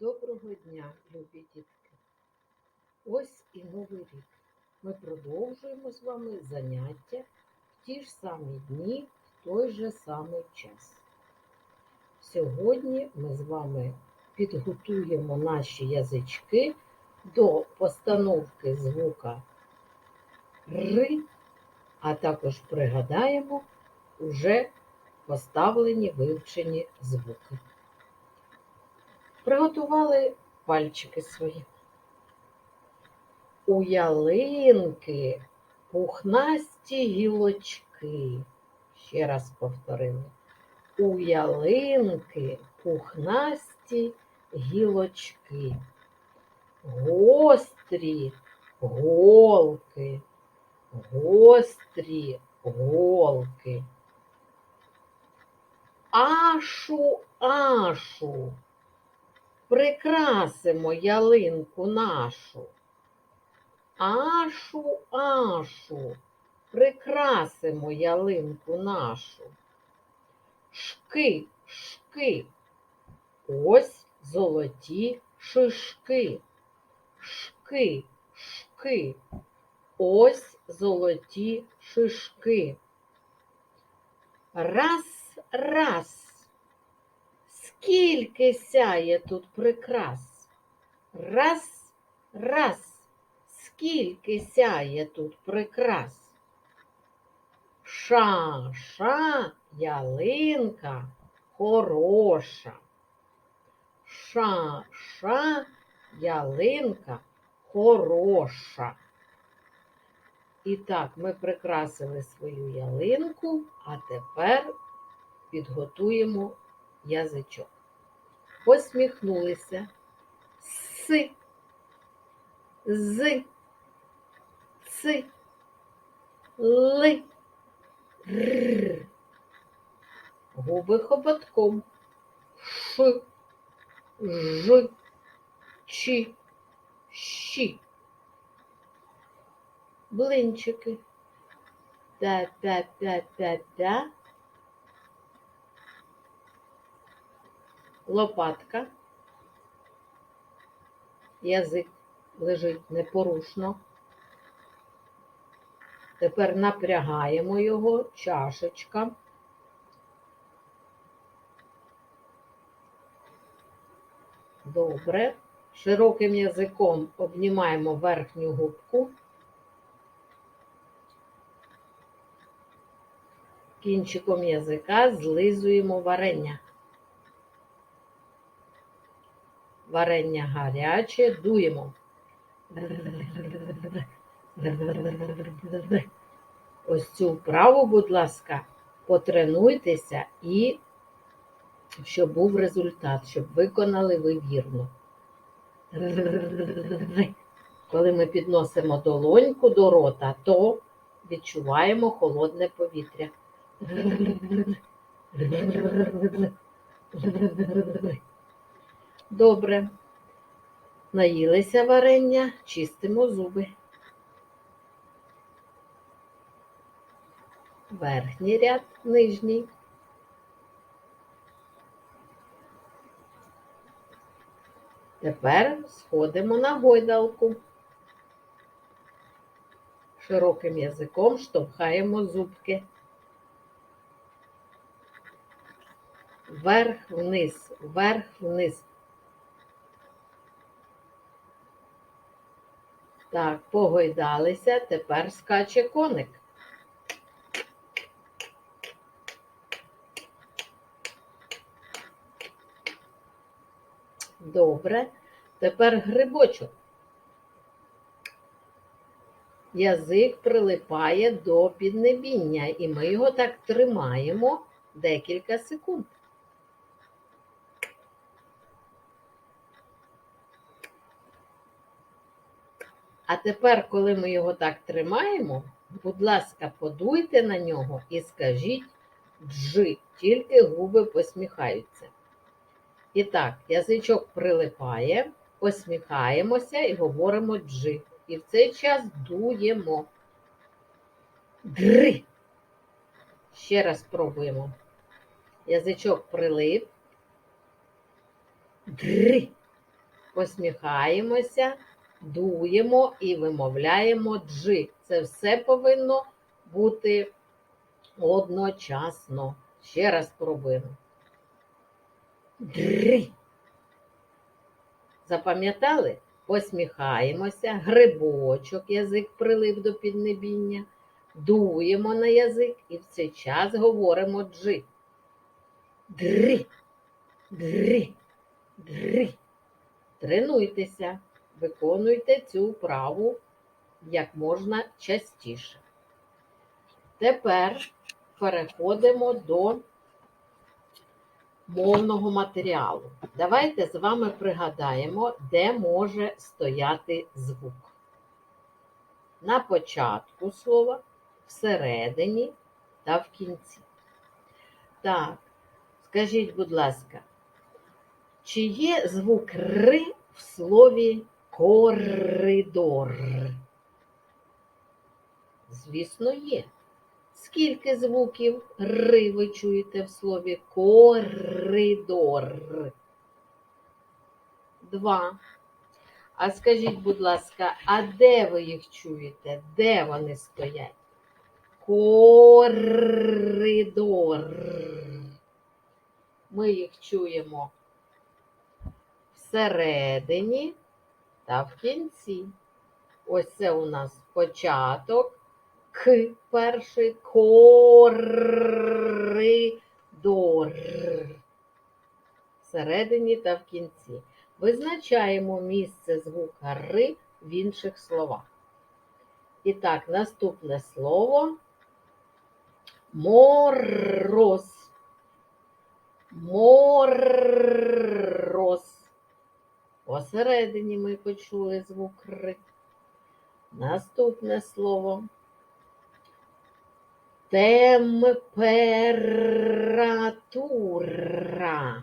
Доброго дня, любі дітки! Ось і новий рік. Ми продовжуємо з вами заняття в ті ж самі дні, в той же самий час. Сьогодні ми з вами підготуємо наші язички до постановки звука Р, а також пригадаємо уже поставлені вивчені звуки. Приготували пальчики свої. У ялинки пухнасті гілочки. Ще раз повторили. У ялинки пухнасті гілочки. Гострі голки. Гострі голки. Ашу, ашу прикрасимо ялинку нашу. Ашу, ашу, прикрасимо ялинку нашу. Шки, шки, ось золоті шишки. Шки, шки, ось золоті шишки. Раз, раз. Скільки сяє тут прикрас? Раз, раз, скільки сяє тут прикрас? Ша, ша, ялинка хороша. Ша, ша, ялинка хороша. І так, ми прикрасили свою ялинку, а тепер підготуємо язичок. Посміхнулися. Си, з, ци, ли, р. Губи хоботком. Ш, ж, чи, щі. Блинчики. Та-та-та-та-та. Лопатка, язик лежить непорушно. Тепер напрягаємо його, чашечка. Добре. Широким язиком обнімаємо верхню губку. Кінчиком язика злизуємо варення. Варення гаряче, дуємо. Ось цю вправу, будь ласка, потренуйтеся і щоб був результат, щоб виконали ви вірно. Коли ми підносимо долоньку до рота, то відчуваємо холодне повітря. Добре. Наїлися варення, чистимо зуби. Верхній ряд, нижній. Тепер сходимо на гойдалку. Широким язиком штовхаємо зубки. Вверх, вниз, Так, погойдалися, тепер скаче коник. Добре, тепер грибочок. Язик прилипає до піднебіння, і ми його так тримаємо декілька секунд. А тепер, коли ми його так тримаємо, будь ласка, подуйте на нього і скажіть джи, тільки губи посміхаються. І так, язичок прилипає, посміхаємося і говоримо джи. І в цей час дуємо. Гри. Ще раз спробуємо. Язичок прилип. Гри. посміхаємося, дуємо і вимовляємо джи. Це все повинно бути одночасно. Ще раз пробуємо. Дри. Запам'ятали? Посміхаємося, грибочок, язик прилип до піднебіння, дуємо на язик і в цей час говоримо джи. Дри, дри, дри. Тренуйтеся, виконуйте цю вправу як можна частіше. Тепер переходимо до мовного матеріалу. Давайте з вами пригадаємо, де може стояти звук. На початку слова, всередині та в кінці. Так, скажіть, будь ласка, чи є звук Р в слові коридор? Звісно, є. Скільки звуків Р ви чуєте в слові коридор? Два. А скажіть, будь ласка, а де ви їх чуєте? Де вони стоять? Коридор. Ми їх чуємо всередині та в кінці. Ось це у нас початок. К перший коридор. Всередині та в кінці. Визначаємо місце звука Р в інших словах. І так, наступне слово мороз. Мороз. Посередині ми почули звук Р. Наступне слово температура.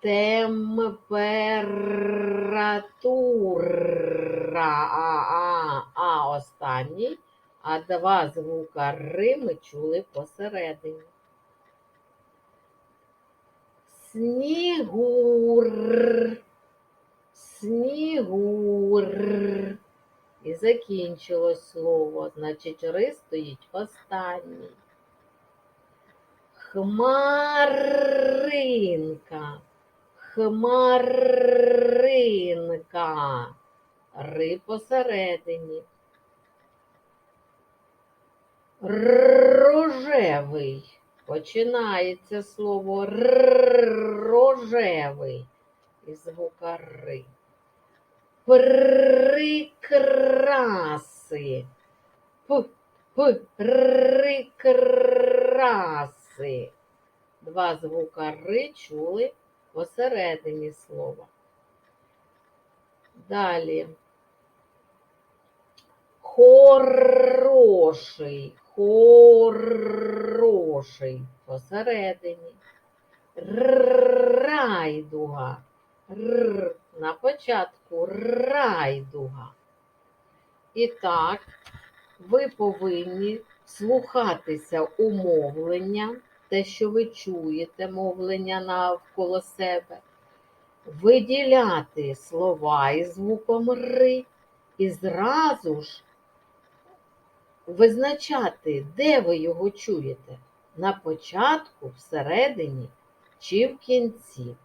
Температура. А, а, а останній. А два звука Р ми чули посередині. Снігур. Снігур. І закінчилось слово, значить, ри стоїть останній. Хмаринка. Хмаринка. Ри посередині. Рожевий. Починається слово рожевий. І звука ри. Прикраси. П, п, прикраси. Два звука ри чули посередині слова. Далі. Хороший, хороший посередині. Райдуга. Р на початку райдуга. І так, ви повинні слухатися умовлення, те, що ви чуєте, мовлення навколо себе, виділяти слова із звуком ри і зразу ж визначати, де ви його чуєте. На початку, всередині чи в кінці.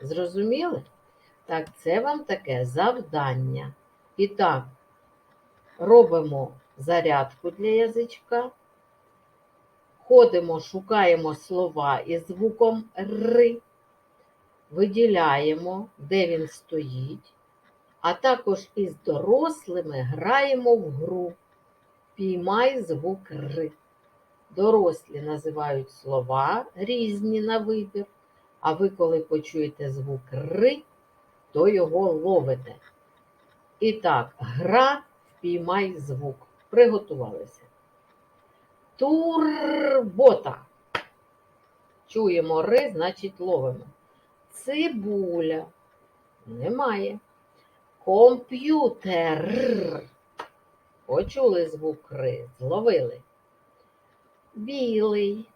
Зрозуміли? Так, це вам таке завдання. І так, робимо зарядку для язичка. Ходимо, шукаємо слова із звуком Р, виділяємо, де він стоїть, а також із дорослими граємо в гру. Піймай звук Р. Дорослі називають слова різні на вибір, а ви, коли почуєте звук Р, то його ловите. І так, гра, впіймай звук. Приготувалися. Турбота. Чуємо ри, значить ловимо. Цибуля. Немає. Комп'ютер. Почули звук ри, зловили. Білий.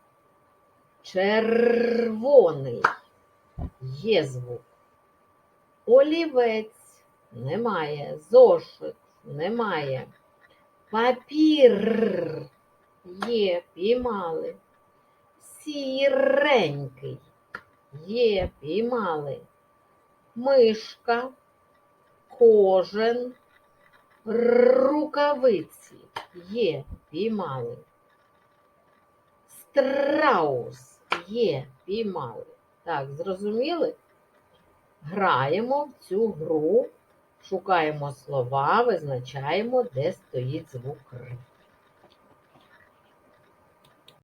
Червоний. Є звук. Олівець немає. Зошит немає. Папір є, піймали. Сіренький є, піймали. Мишка, кожен, рукавиці є, піймали. Страус є, піймали. Так, зрозуміли? Граємо в цю гру, шукаємо слова, визначаємо, де стоїть звук Р.